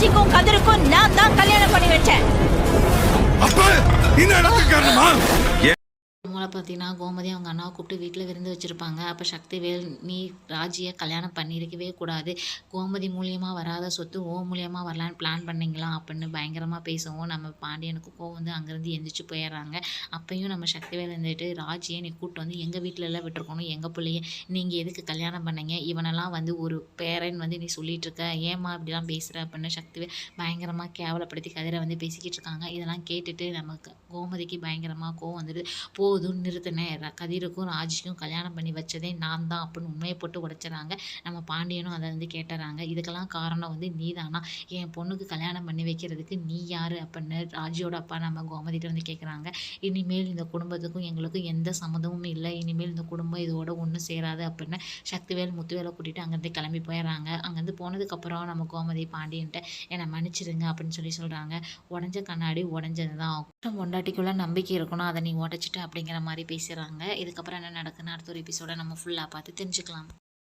ராஜிக்கும் கதிருக்கும் நான் தான் கல்யாணம் பண்ணி வச்சேன். அப்ப இந்த இடத்துக்கு காரணமா? மூளை பார்த்தீங்கன்னா கோமதி அவங்க அண்ணாவை கூப்பிட்டு வீட்டில் விருந்து வச்சுருப்பாங்க. அப்போ சக்திவேல் நீ ராஜியை கல்யாணம் பண்ணியிருக்கவே கூடாது. கோமதி மூலியமாக வராத சொத்து ஓ மூலியமாக வரலான்னு பிளான் பண்ணீங்களா? அப்படின்னு பயங்கரமாக பேசவும். நம்ம பாண்டியனுக்கு கோவம் வந்து அங்கேருந்து எந்திரிச்சு போயிடுறாங்க. அப்பையும் நம்ம சக்திவேல் இருந்துட்டு ராஜியை நீ கூப்பிட்டு வந்து எங்கள் வீட்டிலலாம் விட்டுருக்கணும்? எங்கள் பிள்ளைய? நீங்கள் எதுக்கு கல்யாணம் பண்ணீங்க? இவனெல்லாம் வந்து ஒரு பேரன் வந்து நீ சொல்லிகிட்ருக்க இருக்க. ஏமா இப்படிலாம் பேசுகிற அப்படின்னு சக்திவேல் பயங்கரமாக கேவலப்படுத்தி கதிரை வந்து பேசிக்கிட்டு இருக்காங்க. இதெல்லாம் கேட்டுட்டு நமக்கு கோமதிக்கு பயங்கரமாக கோவம் வந்துடுது போதும் நிறுத்தினேன். கதிருக்கும் ராஜிக்கும் கல்யாணம் பண்ணி வச்சதே நான் தான் அப்படின்னு உண்மையை போட்டு உடைச்சிடறாங்க. நம்ம பாண்டியனும் அதை வந்து கேட்டுறாங்க. இதுக்கெல்லாம் காரணம் வந்து நீதானா? என் பொண்ணுக்கு கல்யாணம் பண்ணி வைக்கிறதுக்கு நீ யார் அப்படின்னு ராஜியோட அப்பா நம்ம கோமதிட்ட வந்து கேட்குறாங்க இனிமேல் இந்த குடும்பத்துக்கும் எங்களுக்கும் எந்த சம்மந்தமும் இல்லை. இனிமேல் இந்த குடும்பம் இதோட ஒன்றும் சேராது அப்படின்னு சக்திவேல் முத்துவேலை கூட்டிகிட்டு அங்கேருந்து கிளம்பி போயிடுறாங்க. அங்கேருந்து போனதுக்கப்புறம் நம்ம கோமதி பாண்டியன்ட்ட என்னை மன்னிச்சிடுங்க அப்படின்னு சொல்லி சொல்கிறாங்க உடஞ்ச கண்ணாடி உடஞ்சது தான் பொண்டாட்டிக்குள்ளே நம்பிக்கை இருக்கணும். அதை நீ உடச்சிட்ட அப்படிங்கிற மாதிரி பேசுகிறாங்க இதுக்கப்புறம் என்ன நடக்குதுன்னு அடுத்த ஒரு எபிசோட நம்ம ஃபுல்லாக பார்த்து தெரிஞ்சுக்கலாம்.